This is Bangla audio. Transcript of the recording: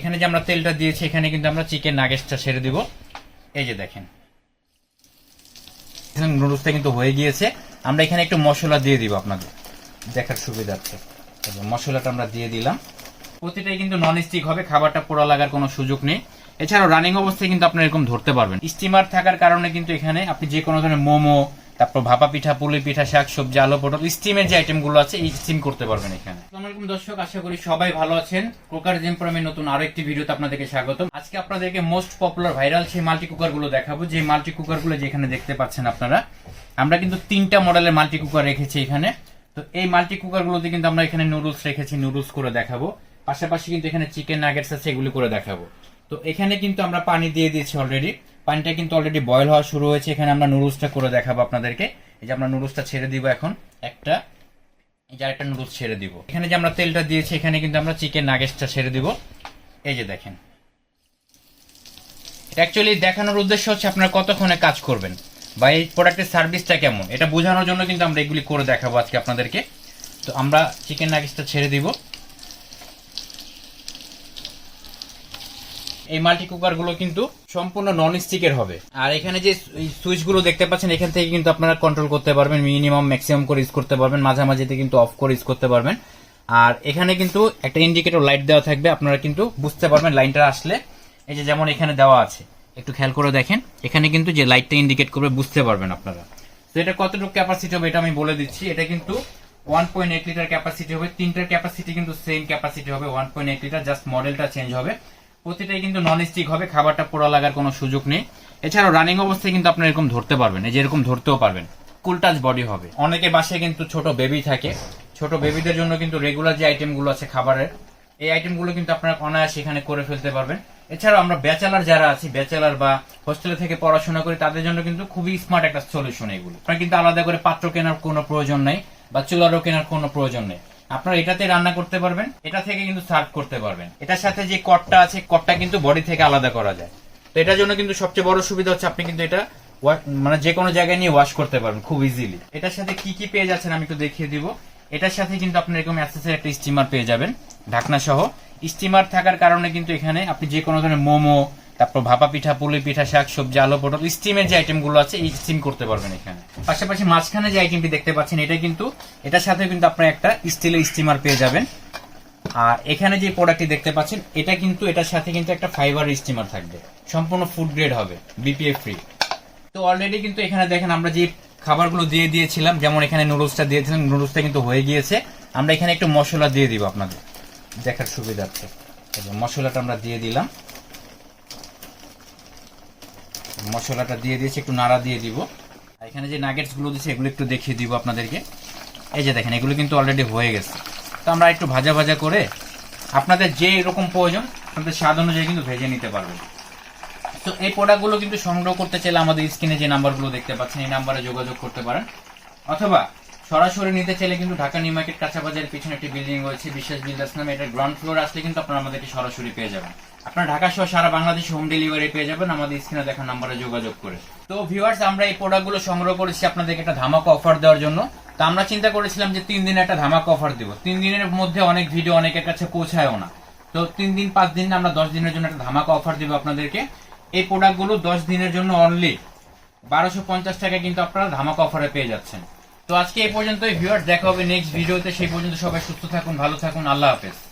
এখানে যে আমরা তেলটা দিয়েছি, এখানে কিন্তু আমরা চিকেন নাগেটসটা ছেড়ে দিব। এই যে দেখেন। নুডলসটা কিন্তু হয়ে গিয়েছে। আমরা এখানে একটু মশলা দিয়ে দিব আপনাদের। দেখার সুবিধার্থে মশলাটা আমরা দিয়ে দিলাম। প্রতিটাই কিন্তু নন স্টিক হবে, খাবারটা পোড়া লাগার কোনো সুযোগ নেই। এছাড়াও রানিং অবস্থায় কিন্তু আপনি এরকম ধরতে পারবেন। স্টিমার থাকার কারণে কিন্তু এখানে আপনি যে কোনো ধরনের মোমো তারপর ভাপা পিঠা, পুলি পিঠা, শাক, সবজি, আলু, পটল স্টিমের যে আইটেমগুলো আছে, এই স্টিম করতে পারবেন এখানে। আসসালামু আলাইকুম দর্শক, আশা করি সবাই ভালো আছেন। কুকার জিম্পরমের নতুন আরও একটি ভিডিওতে আপনাদেরকে স্বাগতম। আজকে আপনাদেরকে মোস্ট পপুলার ভাইরাল সেই মাল্টি কুকারগুলো দেখাবো। যে মাল্টি কুকারগুলো যেখানে দেখতে পাচ্ছেন আপনারা, আমরা কিন্তু তিনটা মডেলের মাল্টি কুকার রেখেছি এখানে। তো এই মাল্টি কুকার গুলোতে কিন্তু আমরা এখানে নুডলস রেখেছি নুডলস করে দেখাবো। পাশাপাশি কিন্তু এখানে চিকেন নাগেটস আছে, এগুলি করে দেখাবো। তো এখানে কিন্তু আমরা পানি দিয়ে দিয়েছি অলরেডি পানিটা কিন্তু অলরেডি বয়ল হওয়া শুরু হয়েছে। এখানে আমরা নুডলসটা করে দেখাবো আপনাদেরকে। এই যে আমরা নুডলসটা ছেড়ে দিব এখন। একটা। এই যে আরেকটা নুডলস ছেড়ে দিব। এখানে যে আমরা তেলটা দিয়েছি, এখানে কিন্তু আমরা চিকেন নাগেটসটা ছেড়ে দিব। এই যে দেখেন। অ্যাকচুয়ালি দেখানোর উদ্দেশ্য হচ্ছে আপনারা কতক্ষণে কাজ করবেন বা এই প্রোডাক্টের সার্ভিসটা কেমন? এটা বোঝানোর জন্য কিন্তু আমরা এগুলি করে দেখাবো আজকে আপনাদেরকে। তো আমরা চিকেন নাগেটসটা ছেড়ে দিব। এই মাল্টি কুকারগুলো কিন্তু সম্পূর্ণ নন স্টিকের হবে। আর এখানে যে সুইচগুলো দেখতে পাচ্ছেন, এখান থেকে কিন্তু আপনারা কন্ট্রোল করতে পারবেন মিনিমাম ম্যাক্সিমাম করে ইউজ করতে পারবেন, মাঝামাঝিতে কিন্তু অফ করে ইউজ করতে পারবেন। আর এখানে কিন্তু একটা ইন্ডিকেটর লাইট দেওয়া থাকবে, আপনারা কিন্তু বুঝতে পারবেন লাইনটা আসলে। এই যে যেমন এখানে দেওয়া আছে, একটু খেয়াল করে দেখেন, এখানে কিন্তু যে লাইটটা ইন্ডিকেট করবে, বুঝতে পারবেন আপনারা। তো এটা কতটুকু ক্যাপাসিটি হবে, এটা আমি বলে দিচ্ছি। এটা কিন্তু one point eight litre capacity হবে, তিনটার ক্যাপাসিটি কিন্তু সেম ক্যাপাসিটি হবে one point eight litre just মডেলটা চেঞ্জ হবে। প্রতিটাই কিন্তু নন স্টিক হবে, খাবারটা পোড়া লাগার কোনো সুযোগ নেই। এছাড়াও রানিং অবস্থায় কিন্তু আপনারা এরকম ধরতে পারবেন, এই যে এরকম ধরতেও পারবেন। কুল টাচ বডি হবে। অনেকে বাসায় কিন্তু ছোট বেবি থাকে। ছোট বেবিদের জন্য কিন্তু রেগুলার যে আইটেমগুলো আছে খাবারের, এই আইটেমগুলো কিন্তু আপনারা অনায়াসে এখানে করে ফেলতে পারবেন। এছাড়াও আমরা ব্যাচেলার যারা আছি ব্যাচেলার বা হোস্টেলে থেকে পড়াশোনা করি, তাদের জন্য কিন্তু খুবই স্মার্ট একটা সলিউশন এগুলো। আপনারা কিন্তু আলাদা করে পাত্র কেনার কোনো প্রয়োজন নেই বা চুলারও কেনার কোনো প্রয়োজন নেই। আপনারা এটাতে রান্না করতে পারবেন, এটা থেকে কিন্তু সার্ভ করতে পারবেন। এটার সাথে যে কটটা আছে, কটটা কিন্তু বডি থেকে আলাদা করা যায়। তো এটার জন্য কিন্তু সবচেয়ে বড় সুবিধা হচ্ছে আপনি কিন্তু এটা মানে যে কোনো জায়গায় নিয়ে ওয়াশ করতে পারবেন খুব ইজিলি এটার সাথে কি কি পেয়ে যাচ্ছেন আমি একটু দেখিয়ে দিব। এটার সাথে কিন্তু আপনি এরকম অ্যাক্সেসের একটা স্টিমার পেয়ে যাবেন, ঢাকনা সহ। স্টিমার থাকার কারণে কিন্তু এখানে আপনি যে কোনো ধরনের মোমো তারপর ভাপা পিঠা, পুলি পিঠা, শাক, সবজি, আলু, পটল স্টিমের যে আইটেমগুলো আছে, এই স্টিম করতে পারবেন এখানে। পাশাপাশি মাঝখানে যে আইটেমটি দেখতে পাচ্ছেন, এটা কিন্তু, এটার সাথে কিন্তু আপনার একটা স্টিলের স্টিমার পেয়ে যাবেন। আর এখানে যে প্রোডাক্টটি দেখতে পাচ্ছেন, এটা কিন্তু, এটার সাথে কিন্তু একটা ফাইবার স্টিমার থাকবে। সম্পূর্ণ ফুড গ্রেড হবে বিপিএফ ফ্রি তো অলরেডি কিন্তু এখানে দেখেন, আমরা যে খাবারগুলো দিয়ে দিয়েছিলাম, যেমন এখানে নুডলসটা দিয়েছিলাম নুডলসটা কিন্তু হয়ে গিয়েছে। আমরা এখানে একটু মশলা দিয়ে দিব আপনাদের। দেখার সুবিধার্থে। মশলাটা আমরা দিয়ে দিলাম। মশলাটা দিয়ে দিয়েছি, একটু নাড়া দিয়ে দিব। এখানে যে নাগেটসগুলো দিয়েছি, এগুলো একটু দেখিয়ে দিব আপনাদেরকে। এই যে দেখেন, এগুলো কিন্তু অলরেডি হয়ে গেছে। তো আমরা একটু ভাজা ভাজা করে আপনাদের যে এরকম প্রয়োজন, আপনাদের স্বাদ অনুযায়ী কিন্তু ভেজে নিতে পারবেন। তো এই প্রোডাক্টগুলো কিন্তু সংগ্রহ করতে চাইলে আমাদের স্ক্রিনে যে নাম্বারগুলো দেখতে পাচ্ছেন, এই নাম্বারে যোগাযোগ করতে পারেন। অথবা সরাসরি নিতে চাইলে কিন্তু ঢাকা নিউ মার্কেট কাঁচাবাজারের পিছনে একটি বিল্ডিং রয়েছে, বিশেষ বিল্ডার্স নামে। এটা গ্রাউন্ড ফ্লোর আসলে কিন্তু আপনারা আমাদেরকে সরাসরি পেয়ে যাবেন। আপনারা ঢাকা সহ সারা বাংলাদেশে হোম ডেলিভারি পেয়ে যাবেন। আমাদের স্ক্রিনে দেখা নাম্বারে যোগাযোগ করে। তো ভিউয়ার্স আমরা এই প্রোডাক্টগুলো সংগ্রহ করেছি আপনাদেরকে একটা ধামাকা অফার দেওয়ার জন্য। তো আমরা চিন্তা করেছিলাম যে তিন দিনে একটা ধামাকা অফার দিব। তিন দিনের মধ্যে অনেক ভিডিও অনেকের কাছে পৌঁছায়ও না। তো তিন দিন, পাঁচ দিন আমরা দশ দিনের জন্য একটা ধামাকা অফার দিব আপনাদেরকে। এই প্রোডাক্টগুলো দশ দিনের জন্য অনলি বারোশো পঞ্চাশ টাকা কিন্তু আপনারা ধামাকা অফারে পেয়ে যাচ্ছেন। তো আজকে এই পর্যন্তই ভিউয়ার্স দেখা হবে নেক্সট ভিডিওতে সেই পর্যন্ত সবাই সুস্থ থাকুন, ভালো থাকুন, আল্লাহ হাফেজ।